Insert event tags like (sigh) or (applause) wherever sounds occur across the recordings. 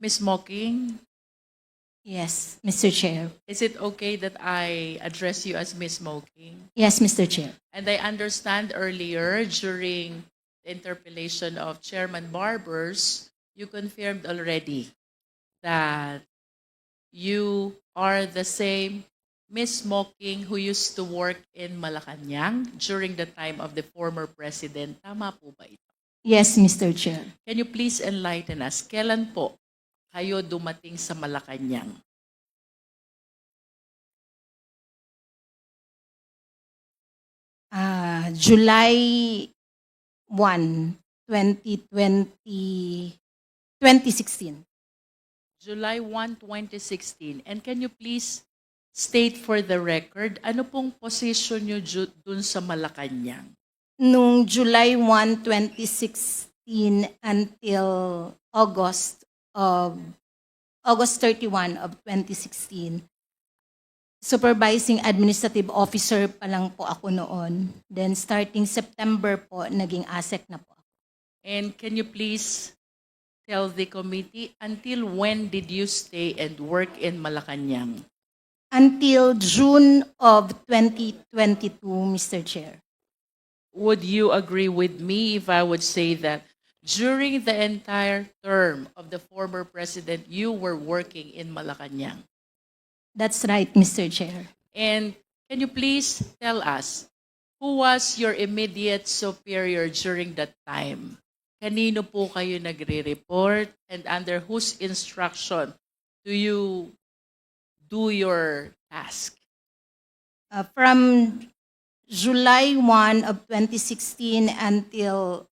Ms. Mocking, Yes, Mr. Chair. is it okay that I address you as Ms. Mocking? Yes, Mr. Chair. And I understand earlier during the interpellation of Chairman Barbers, you confirmed already that you are the same Miss Mocking who used to work in Malacanang during the time of the former president. Tama po ba ito? Yes, Mr. Chair. Can you please enlighten us? Kailan po kayo dumating sa Malacanang? Ah, July 1, 2020, 2016. July 1, 2016. And can you please state for the record, ano pong position nyo dun sa Malacanang? Nung July 1, 2016 until August of August 31 of 2016, supervising administrative officer pa lang po ako noon. Then starting September po, naging ASEC na po. And can you please tell the committee, until when did you stay and work in Malacanang? Until June of 2022, Mr. Chair. Would you agree with me if I would say that during the entire term of the former president, you were working in Malacanang? That's right, Mr. Chair. And can you please tell us who was your immediate superior during that time? Kanino po kayo nagre-report and under whose instruction do you do your task? Uh, from July 1 of 2016 until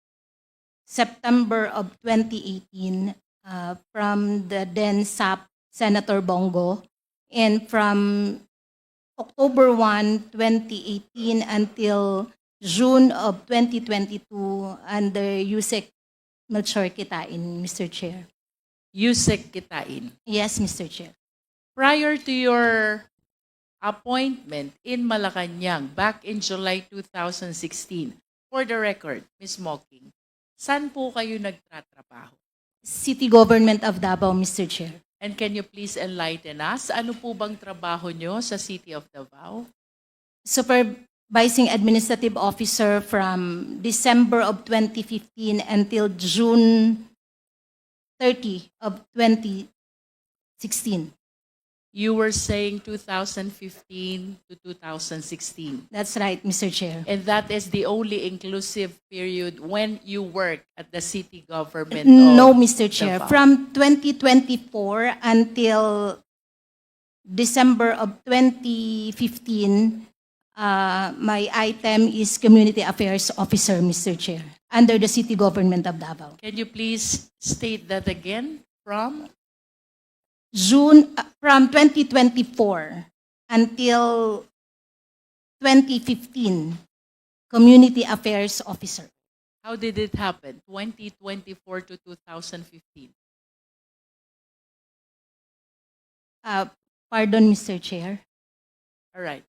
September of 2018, uh, from the then SAP Senator Bongo, and from October 1, 2018 until June of 2022 under USEC Melchor Kitain, Mr. Chair. Yusek Kitain. Yes, Mr. Chair. Prior to your appointment in Malacanang back in July 2016, for the record, Ms. Mocking, saan po kayo nagtatrabaho? City Government of Davao, Mr. Chair. And can you please enlighten us? Ano po bang trabaho nyo sa City of Davao? supervising administrative officer from December of 2015 until June 30 of 2016. You were saying 2015 to 2016. That's right, Mr. Chair. And that is the only inclusive period when you work at the city government No, Mr. Chair. Davao. From 2024 until December of 2015, uh, my item is Community Affairs Officer, Mr. Chair, under the City Government of Davao. Can you please state that again from? June uh, from 2024 until 2015, Community Affairs Officer. How did it happen? 2024 to 2015. Uh, pardon, Mr. Chair. All right.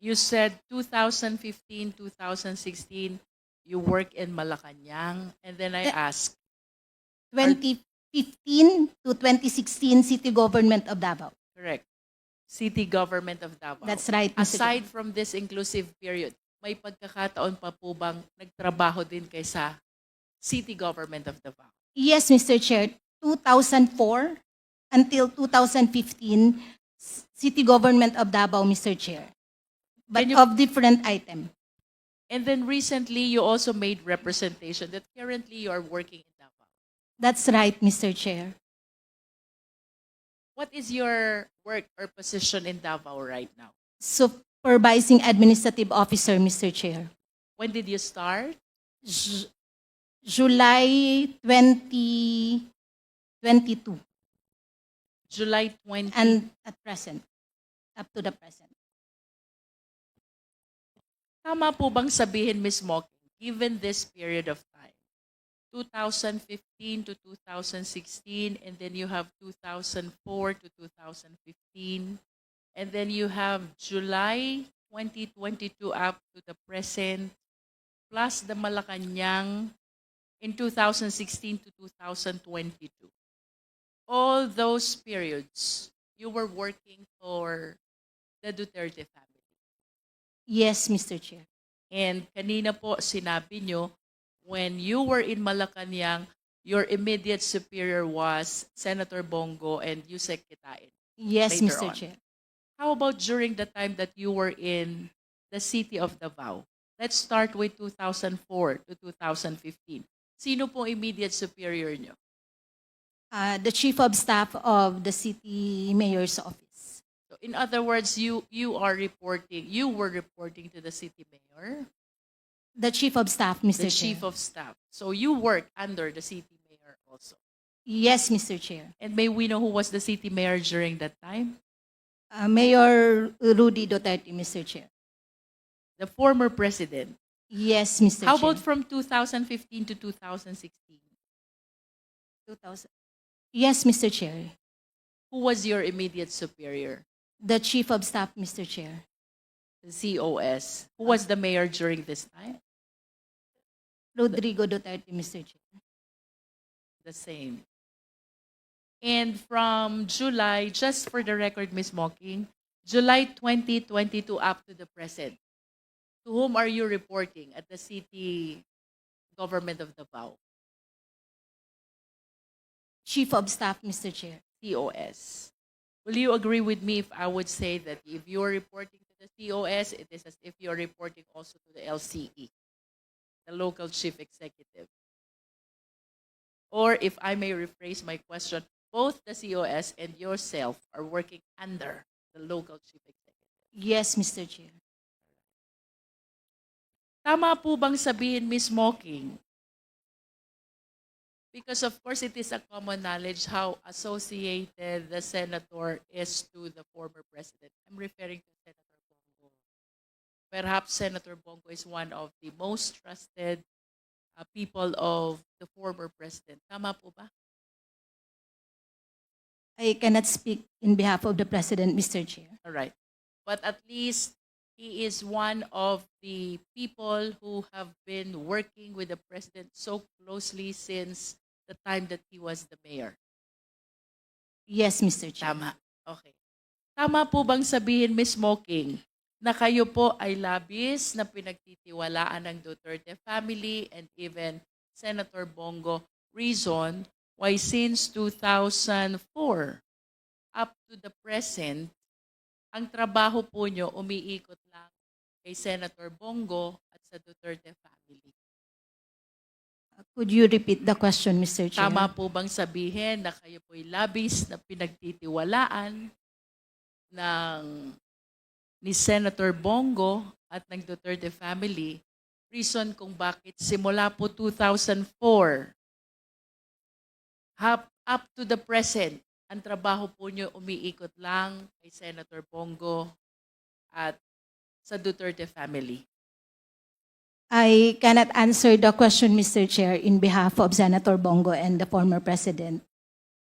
You said 2015, 2016, you work in Malacanang, and then I asked. 20, 15 to 2016 City Government of Davao. Correct. City Government of Davao. That's right. Aside from this inclusive period, may pagkakataon pa po bang nagtrabaho din kay sa City Government of Davao? Yes, Mr. Chair. 2004 until 2015, City Government of Davao, Mr. Chair. But you, of different item. And then recently, you also made representation that currently you are working in That's right, Mr. Chair. What is your work or position in Davao right now? Supervising Administrative Officer, Mr. Chair. When did you start? Ju- July 2022 July 20. and at present, up to the present. Tama po bang sabihin, Ms. Mocking, given this period of time, 2015 to 2016, and then you have 2004 to 2015, and then you have July 2022 up to the present, plus the Malacanang in 2016 to 2022. all those periods, you were working for the Duterte family. Yes, Mr. Chair. And kanina po sinabi nyo, when you were in Malacanang, your immediate superior was Senator Bongo and Yusek Kitain. Yes, Mr. on. Chair. How about during the time that you were in the city of Davao? Let's start with 2004 to 2015. Sino po immediate superior nyo? Uh, the Chief of Staff of the City Mayor's Office. So in other words, you you are reporting, you were reporting to the city mayor, The Chief of Staff, Mr. the Chair. chief of staff. So you work under the city mayor also. Yes, Mr. Chair. And may we know who was the city mayor during that time? Uh, Mayor Rudy Duterte, Mr. Chair. The former president. Yes, Mr. How Chair. about from 2015 to 2016? 2000? Yes, Mr. Chair. Who was your immediate superior? The Chief of Staff, Mr. Chair. The COS. Who was the mayor during this time? Rodrigo Duterte, Mr. Chair. The same. And from July, just for the record, Ms. Mocking, July 2022 up to the present, to whom are you reporting at the city government of Davao? Chief of Staff, Mr. Chair. COS. Will you agree with me if I would say that if you're reporting to the COS, it is as if you're reporting also to the LCE, the local chief executive? Or if I may rephrase my question, both the COS and yourself are working under the local chief executive. Yes, Mr. Chair. Tama po bang sabihin, Miss Mocking? Because of course it is a common knowledge how associated the senator is to the former president. I'm referring to Senator. Perhaps Senator Bongo is one of the most trusted uh, people of the former president. Tama po ba? I cannot speak in behalf of the President, Mr. Chair. All right. But at least he is one of the people who have been working with the president so closely since the time that he was the mayor. Yes, Mr. Chair. Tama. Okay. Tama po bang sabihin, Miss Smoking, na kayo po ay labis na pinagtitiwalaan ng Duterte family and even Senator Bongo reason why since 2004 up to the present, ang trabaho po nyo umiikot lang kay Senator Bongo at sa Duterte family. Could you repeat the question, Mr. Chair? Tama po bang sabihin na kayo po'y labis na pinagtitiwalaan ng ni Senator Bongo at ng Duterte family reason kung bakit simula po 2004 up, up to the present ang trabaho po nyo umiikot lang kay Senator Bongo at sa Duterte family. I cannot answer the question, Mr. Chair, in behalf of Senator Bongo and the former President.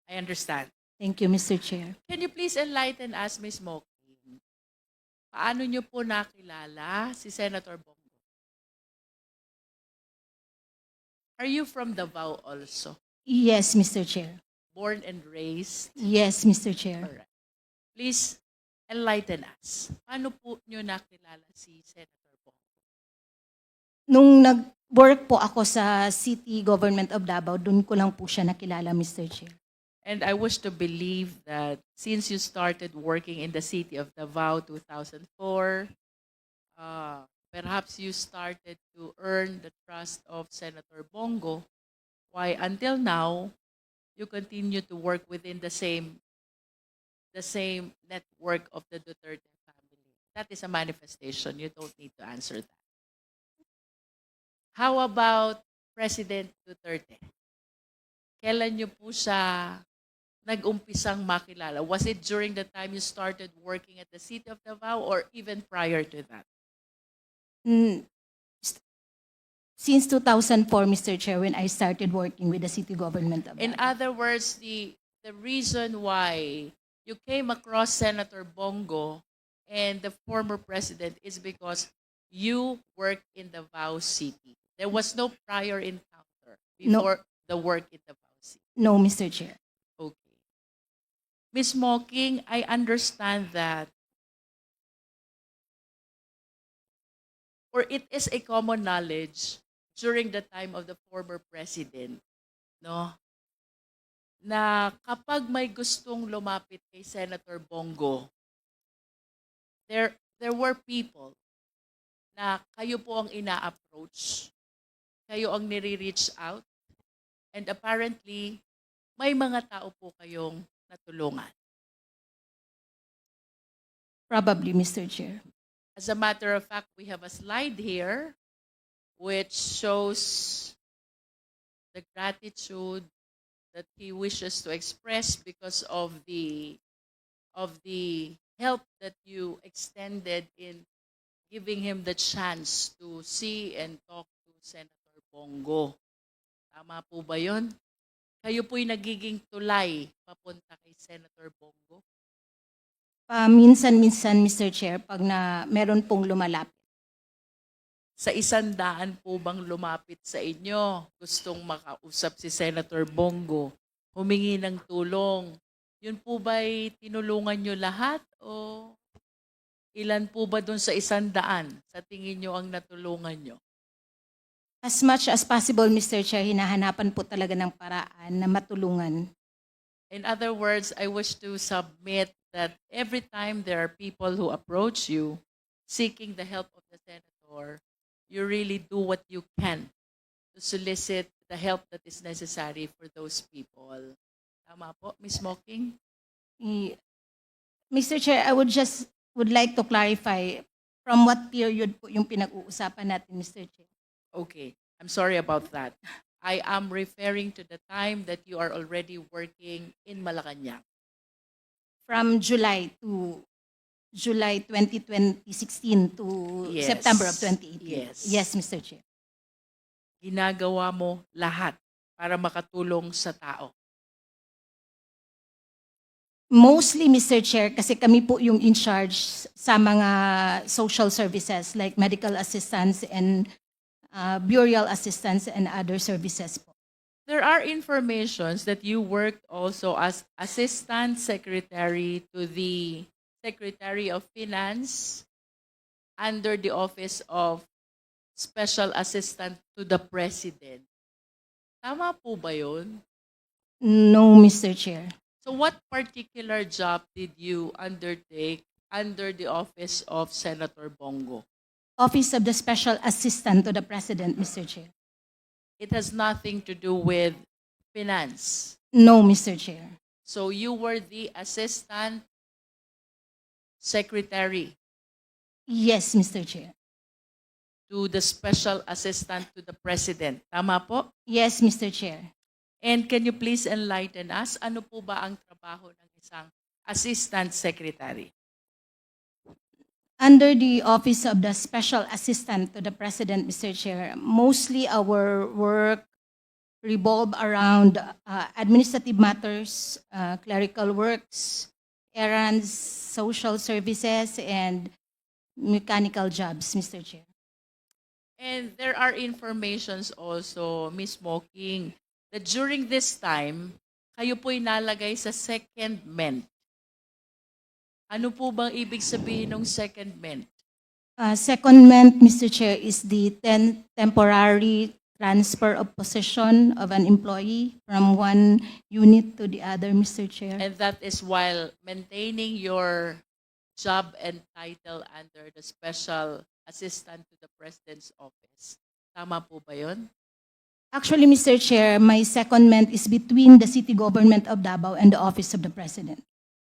I understand. Thank you, Mr. Chair. Can you please enlighten us, Ms. Mokin? Paano niyo po nakilala si Senator Bongo? Are you from Davao also? Yes, Mr. Chair. Born and raised? Yes, Mr. Chair. Alright. Please enlighten us. Paano po niyo nakilala si Senator Bongo? Nung nag-work po ako sa City Government of Davao, dun ko lang po siya nakilala, Mr. Chair. And I wish to believe that since you started working in the city of Davao 2004, uh, perhaps you started to earn the trust of Senator Bongo. Why until now you continue to work within the same the same network of the Duterte family. That is a manifestation. You don't need to answer that. How about President Duterte? Kailan niyo po siya nag-umpisang makilala? Was it during the time you started working at the City of Davao or even prior to that? Mm, Since 2004, Mr. Chair, when I started working with the City Government of In other words, the, the reason why you came across Senator Bongo and the former president is because you worked in Davao City. There was no prior encounter No. before the work in Davao City. No, Mr. Chair. Ms. Mocking, I understand that or it is a common knowledge during the time of the former president, no? Na kapag may gustong lumapit kay Senator Bongo, there there were people na kayo po ang ina-approach, kayo ang nire-reach out, and apparently, may mga tao po kayong natulungan. Probably, Mr. Chair. As a matter of fact, we have a slide here which shows the gratitude that he wishes to express because of the of the help that you extended in giving him the chance to see and talk to Senator Bongo. Tama po ba 'yon? Kayo po'y nagiging tulay papunta kay Senator Bongo. Paminsan-minsan, Mr. Chair, pag na meron pong lumalapit. sa isang daan po bang lumapit sa inyo, gustong makausap si Senator Bongo, humingi ng tulong, yun po ba'y tinulungan nyo lahat o ilan po ba doon sa isang daan sa tingin nyo ang natulungan nyo? As much as possible, Mr. Chair, hinahanapan po talaga ng paraan na matulungan. In other words, I wish to submit that every time there are people who approach you seeking the help of the senator, you really do what you can to solicit the help that is necessary for those people. Tama po, Ms. Mocking? Mr. Chair, I would just would like to clarify from what period po yung pinag-uusapan natin, Mr. Chair. Okay, I'm sorry about that. I am referring to the time that you are already working in Malacanang. From July to July 20, 2016 to Yes. September of 2018. Yes. Yes, Mr. Chair. Ginagawa mo lahat para makatulong sa tao. Mostly, Mr. Chair, kasi kami po yung in charge sa mga social services like medical assistance and uh, burial assistance and other services po. There are informations that you worked also as Assistant Secretary to the Secretary of Finance under the Office of Special Assistant to the President. Tama po ba yun? No, Mr. Chair. So what particular job did you undertake under the Office of Senator Bongo? Office of the Special Assistant to the President, Mr. Chair. It has nothing to do with finance. No, Mr. Chair. So you were the Assistant Secretary Yes, Mr. Chair. to the Special Assistant to the President. Tama po? Yes, Mr. Chair. And can you please enlighten us, ano po ba ang trabaho ng isang Assistant Secretary? Under the Office of the Special Assistant to the President, Mr. Chair, mostly our work revolve around uh, administrative matters, uh, clerical works, errands, social services, and mechanical jobs, Mr. Chair. And there are informations also, Ms. Moking, that during this time, kayo po'y nalagay sa secondment. Ano po bang ibig sabihin ng secondment? Uh, secondment, Mr. Chair, is the ten- temporary transfer of position of an employee from one unit to the other, Mr. Chair. And that is while maintaining your job and title under the Special Assistant to the President's Office. Tama po ba yun? Actually, Mr. Chair, my secondment is between the city government of Davao and the office of the president.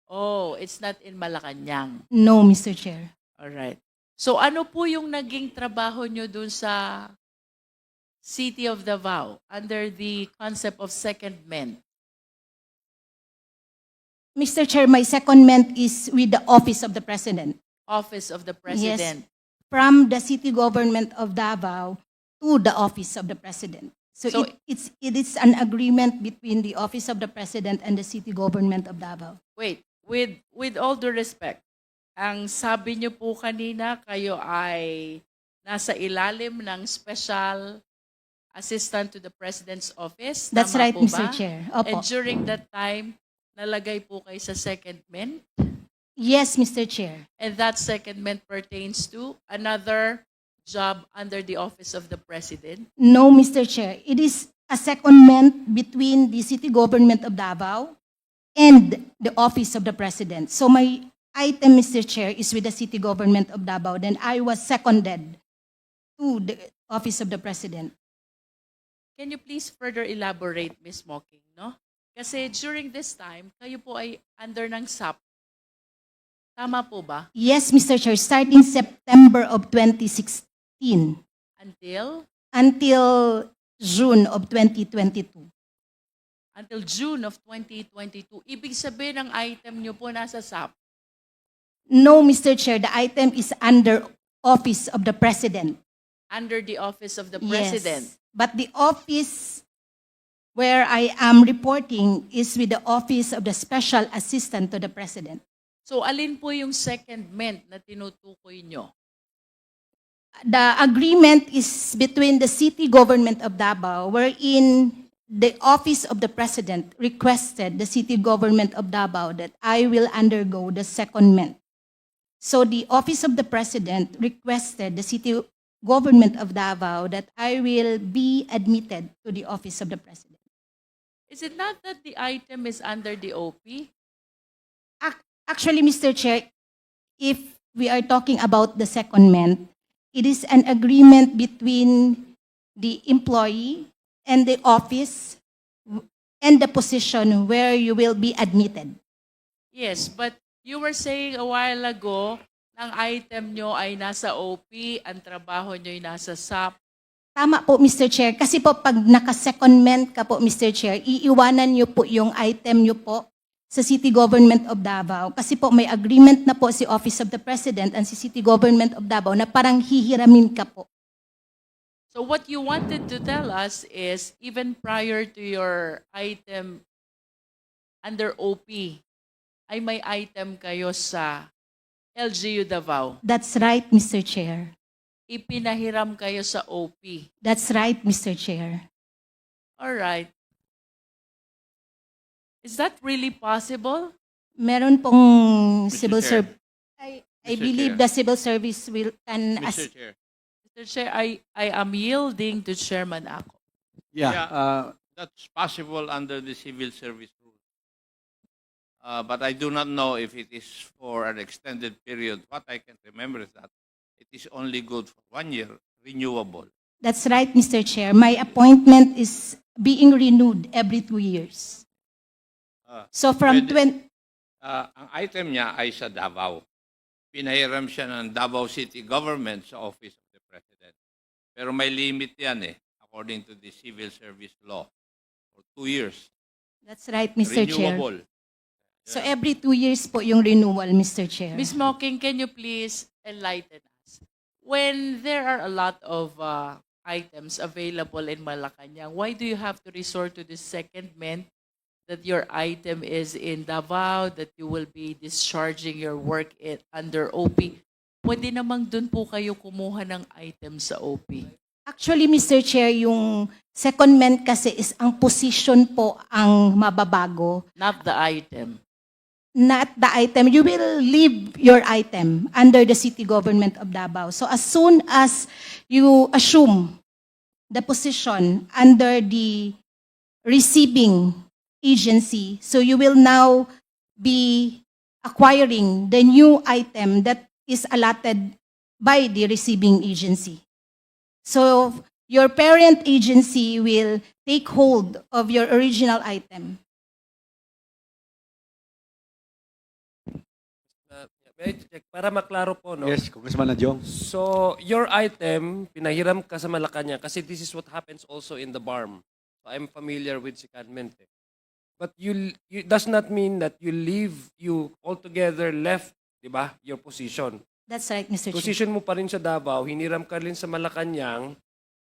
Oh, it's not in Malacanang. No, Mr. Chair. All right. So ano po yung naging trabaho nyo dun sa City of Davao under the concept of secondment? Mr. Chair, my secondment is with the office of the president. Office of the President. From the city government of Davao to the office of the president. So, So- it, it's, it is an agreement between the office of the president and the city government of Davao. Wait, with with all due respect, ang sabi niyo po kanina kayo ay nasa ilalim ng special assistant to the president's office. That's Tama right, po Mr. ba? Chair. And Opo. during that time, nalagay po kayo sa secondment Yes, Mr. Chair. and that secondment pertains to another job under the office of the president. No, Mr. Chair. It is a secondment between the city government of Davao and the office of the president. So my item, Mr. Chair, is with the city government of Davao. Then I was seconded to the office of the president. Can you please further elaborate, Ms. Mocking, no? Kasi during this time, kayo po ay under ng SAP. Tama po ba? Yes, Mr. Chair, starting September of 2016 Until? until June of 2022. Until June of 2022. Ibig sabihin ng item nyo po nasa SAP. No, Mr. Chair, the item is under office of the president. Under the office of the Yes. president. But the office where I am reporting is with the office of the special assistant to the president. So alin po yung secondment na tinutukoy nyo? The agreement is between the city government of Davao wherein the office of the president requested the city government of Davao that I will undergo the secondment. So the office of the president requested the city government of Davao that I will be admitted to the office of the president. Is it not that the item is under the OP? Ac- Actually, Mr. Chair, if we are talking about the secondment, it is an agreement between the employee and the office and the position where you will be admitted. Yes, but you were saying a while ago, ang item nyo ay nasa OP, ang trabaho nyo ay nasa SAP. Tama po, Mr. Chair. Kasi po, pag naka-secondment ka po, Mr. Chair, iiwanan niyo po yung item niyo po sa City Government of Davao. Kasi po, may agreement na po si Office of the President and si City Government of Davao na parang hihiramin ka po. So what you wanted to tell us is even prior to your item under OP, ay may item kayo sa LGU Davao. That's right, Mr. Chair. Ipinahiram kayo sa OP. That's right, Mr. Chair. All right. Is that really possible? Meron pong Mr. civil Chair. service. I, I Mr. believe Chair. the civil service will can Mr. as, Chair, Mr. Chair, I, I am yielding to Chairman Ako. Yeah, Yeah. uh, that's possible under the civil service rule. Uh, but I do not know if it is for an extended period. What I can remember is that it is only good for one year, renewable. that's right, Mr. Chair. My appointment is being renewed every two years. Ah, So from pwede- 20, Uh, ang item niya ay sa Davao. Pinahiram siya ng Davao City Government sa Office of. Pero may limit yan eh, according to the civil service law. For two years. that's right, Mr. Chair. renewable. So every two years po yung renewal, Mr. Chair. Ms. Mocking, can you please enlighten us? When there are a lot of uh, items available in Malacanang, why do you have to resort to the secondment that your item is in Davao, that you will be discharging your work in, under OP? Pwede namang dun po kayo kumuha ng item sa OP. Actually, Mr. Chair, yung secondment kasi is ang position po ang mababago. Not the item. not the item, you will leave your item under the city government of Davao. So as soon as you assume the position under the receiving agency, so you will now be acquiring the new item that is allotted by the receiving agency. So your parent agency will take hold of your original item. Uh, check? Para maklaro po, no? yes, Congressman Adjong. So, your item, pinahiram ka sa Malacanang kasi this is what happens also in the BARM. So, I'm familiar with secondment. Eh. But you, you does not mean that you leave, you altogether left, di ba, your position. That's right, Mr. Chair. Position mo pa rin sa Davao, hiniram ka rin sa Malacanang,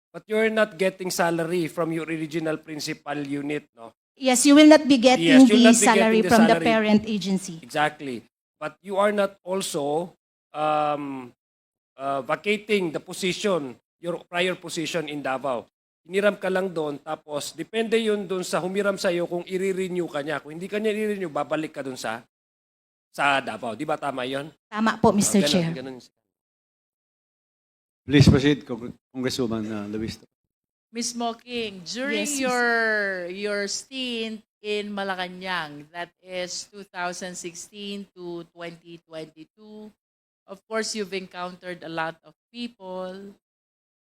but you're not getting salary from your original principal unit, no? Yes, you will not be getting Yes, you'll the not be salary getting the from the salary. parent agency. Exactly. But you are not also um, uh, vacating the position, your prior position in Davao. hiniram ka lang doon, tapos depende yun doon sa humiram sa'yo kung i-renew ka niya. Kung hindi ka niya i-renew, babalik ka doon sa sa Davao. Di ba tama yun? Tama po, Mr. Oh, Chair. ganun. Please proceed, Cong- Congresswoman uh, Luis. Ms. Mocking, during Yes, Miss- your your stint in Malacanang, that is 2016 to 2022, of course, you've encountered a lot of people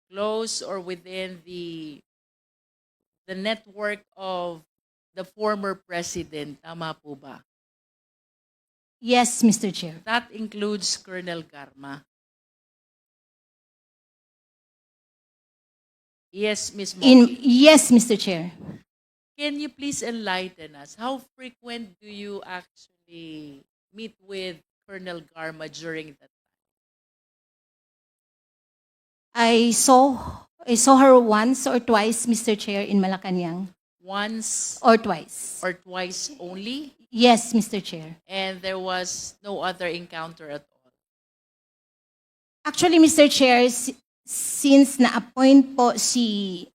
close or within the the network of the former president. Tama po ba? Yes, Mr. Chair. That includes Colonel Garma. Yes, Ms. In yes, Mr. Chair. Can you please enlighten us? How frequent do you actually meet with Colonel Garma during that time? I saw I saw her once or twice, Mr. Chair, in Malacanang. Once Or twice. or twice only? Yes, Mr. Chair. And there was no other encounter at all? Actually, Mr. Chair, si- since na-appoint po si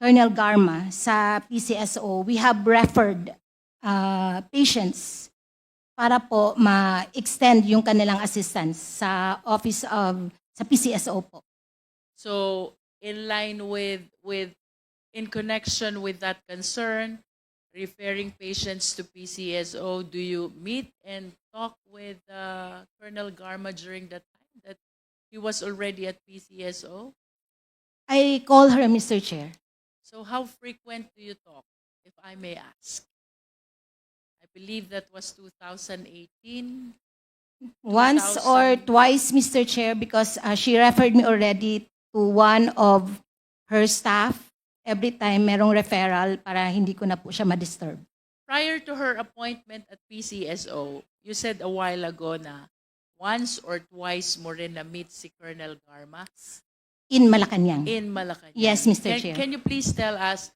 Colonel Garma sa PCSO, we have referred uh, patients para po ma-extend yung kanilang assistance sa office of sa PCSO po. So, in line with, with, in connection with that concern, referring patients to PCSO, do you meet and talk with uh, Colonel Garma during that time that he was already at PCSO? I call her Mr. Chair. So how frequent do you talk, if I may ask? I believe that was 2018. Once or 2000. twice, Mr. Chair, because uh, she referred me already to one of her staff. Every time merong referral para hindi ko na po siya ma-disturb. Prior to her appointment at PCSO, you said a while ago na once or twice mo rin na-meet si Colonel Garma In Malacanang. in Malacanang. Yes, Mr. Can, Chair. can you please tell us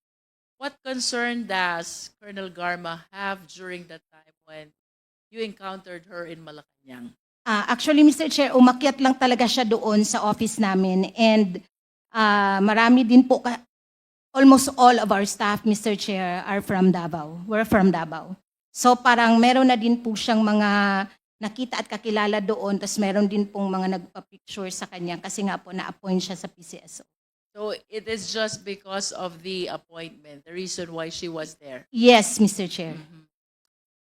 what concern does Colonel Garma have during that time when you encountered her in Malacanang? Ah, actually, Mr. Chair, umakyat lang talaga siya doon sa office namin and ah, marami din po, ka- almost all of our staff, Mr. Chair, are from Davao. We're from Davao. So parang meron na din po siyang mga nakita at kakilala doon, tapos meron din pong mga nagpa-picture sa kanya kasi nga po na-appoint siya sa PCSO. So it is just because of the appointment, the reason why she was there. Yes, Mr. Chair.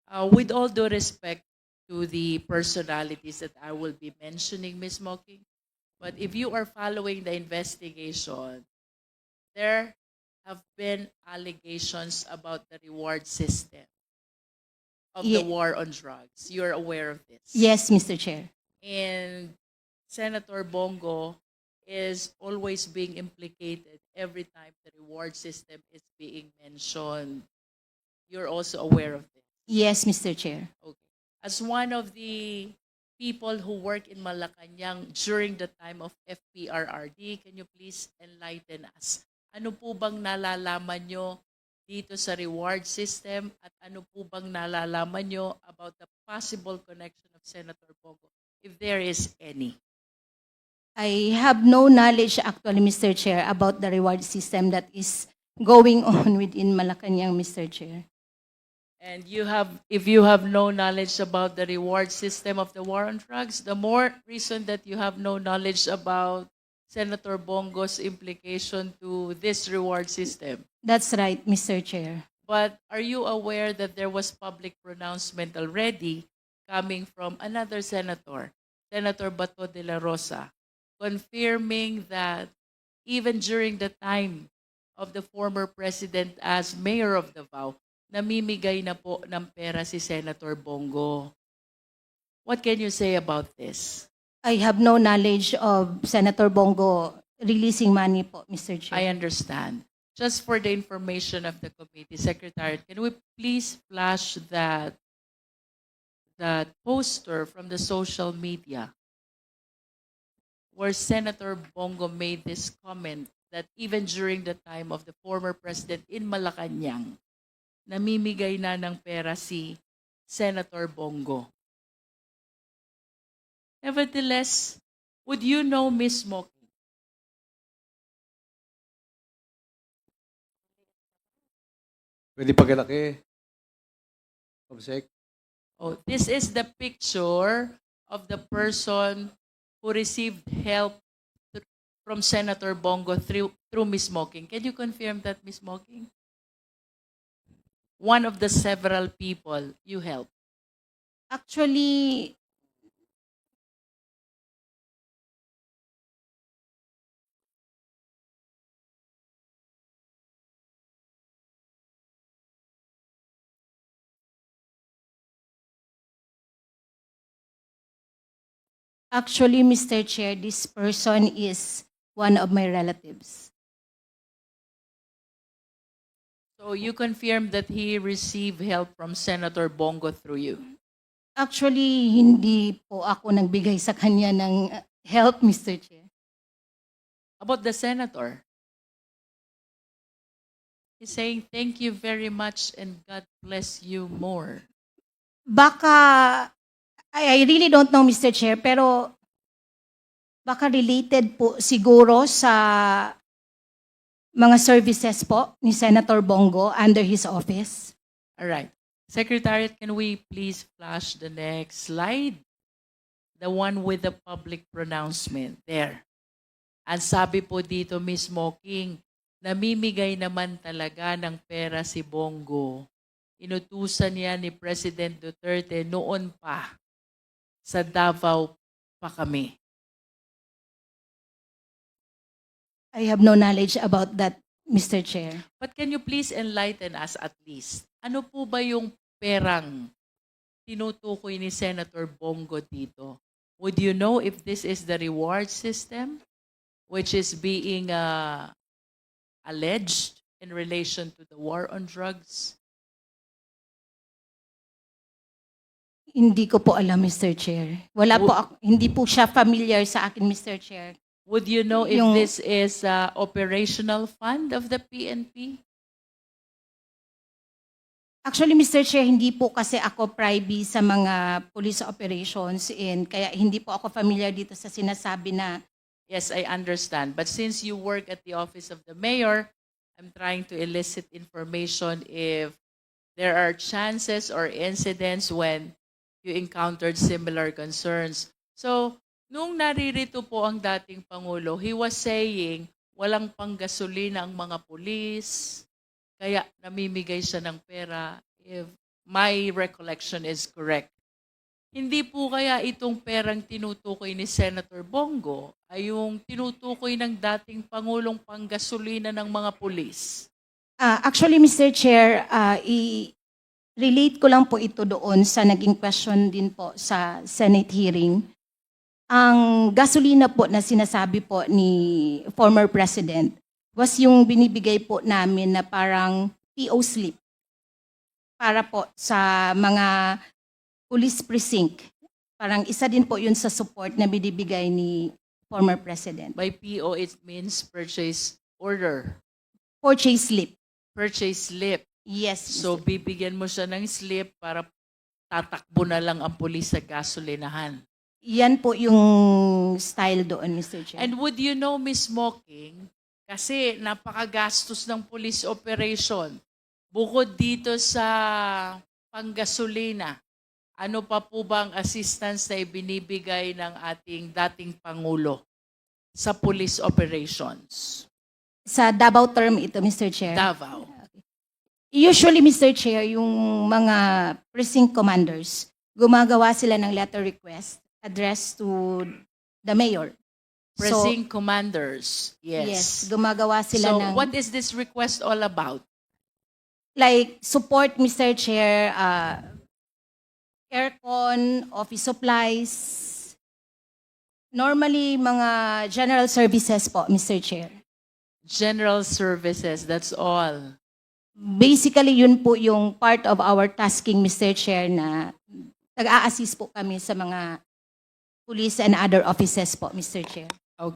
Uh, with all due respect to the personalities that I will be mentioning, Ms. Mocking, but if you are following the investigation, there have been allegations about the reward system of the war on drugs. You're aware of this? Yes, Mr. Chair. And Senator Bongo is always being implicated every time the reward system is being mentioned. You're also aware of this. Yes, Mr. Chair. Okay. As one of the people who work in Malacanang during the time of FPRRD, can you please enlighten us? Ano po bang nalalaman nyo dito sa reward system at ano po bang nalalaman nyo about the possible connection of Senator Bongo, if there is any? I have no knowledge actually, Mr. Chair, about the reward system that is going (laughs) on within Malacanang, Mr. Chair. And you have, if you have no knowledge about the reward system of the war on drugs, the more reason that you have no knowledge about Senator Bongo's implication to this reward system. That's right, Mr. Chair. But are you aware that there was public pronouncement already coming from another senator, Senator Bato de la Rosa, confirming that even during the time of the former president as mayor of Davao, namimigay na po ng pera si Senator Bongo. What can you say about this? I have no knowledge of Senator Bongo releasing money po, Mr. Chair. I understand. Just for the information of the committee, Secretary, can we please flash that that poster from the social media where Senator Bongo made this comment that even during the time of the former president in Malacanang, namimigay na ng pera si Senator Bongo. Nevertheless, would you know me smoking? Pwede pagalaki. Obsec. Oh, this is the picture of the person who received help from Senator Bongo through, through Ms. Mocking. Can you confirm that, Ms. Mocking? One of the several people you helped. Actually, actually, Mr. Chair, this person is one of my relatives. So you confirm that he received help from Senator Bongo through you. Actually, hindi po ako nagbigay sa kanya ng uh, help, Mr. Chair. About the senator. He's saying, thank you very much and God bless you more. Baka, I, I really don't know, Mr. Chair, pero baka related po siguro sa mga services po ni Senator Bongo under his office. All right. Secretariat, can we please flash the next slide? The one with the public pronouncement. There. Ang sabi po dito, Miss Mocking, namimigay naman talaga ng pera si Bongo. Inutusan niya ni President Duterte noon pa sa Davao pa kami. I have no knowledge about that, Mr. Chair. But can you please enlighten us at least? Ano po ba yung perang tinutukoy ni Senator Bongo dito? Would you know if this is the reward system which is being uh, alleged in relation to the war on drugs? Hindi ko po alam, Mr. Chair. Wala po ako, hindi po siya familiar sa akin, Mr. Chair. Would you know if Yung- this is uh, operational fund of the PNP? Actually, Mr. Chair, hindi po kasi ako privy sa mga police operations and kaya hindi po ako familiar dito sa sinasabi na Yes, I understand. But since you work at the office of the mayor, I'm trying to elicit information if there are chances or incidents when you encountered similar concerns. So, nung naririto po ang dating Pangulo, he was saying walang panggasolina ang mga pulis, kaya namimigay siya ng pera if my recollection is correct. Hindi po kaya itong perang tinutukoy ni Senator Bongo ay yung tinutukoy ng dating Pangulong panggasolina ng mga pulis. Ah, actually, Mr. Chair, ah, i-relate ko lang po ito doon sa naging question din po sa Senate hearing. Ang gasolina po na sinasabi po ni former President was yung binibigay po namin na parang PO slip para po sa mga police precinct. Parang isa din po yun sa support na binibigay ni former President. By PO, it means purchase order, Purchase slip. purchase slip. Yes. So, bibigyan mo siya ng slip para tatakbo na lang ang pulis sa gasolinahan. Yan po yung style doon, Mr. Chair. And would you know, Miss Mocking, kasi napakagastos ng police operation. Bukod dito sa panggasolina, ano pa po ba ang assistance na ibinibigay ng ating dating Pangulo sa police operations? sa Davao term ito, Mr. Chair. Davao. Usually, Mr. Chair, yung mga precinct commanders, gumagawa sila ng letter request addressed to the mayor. Precinct commanders. Yes, Yes. gumagawa sila So, ng what is this request all about? like support, Mr. Chair, uh, aircon, office supplies, normally mga general services po, Mr. Chair. General services, that's all. Basically, yun po yung part of our tasking, Mr. Chair, na nag-a-assist po kami sa mga police and other offices po, Mr. Chair.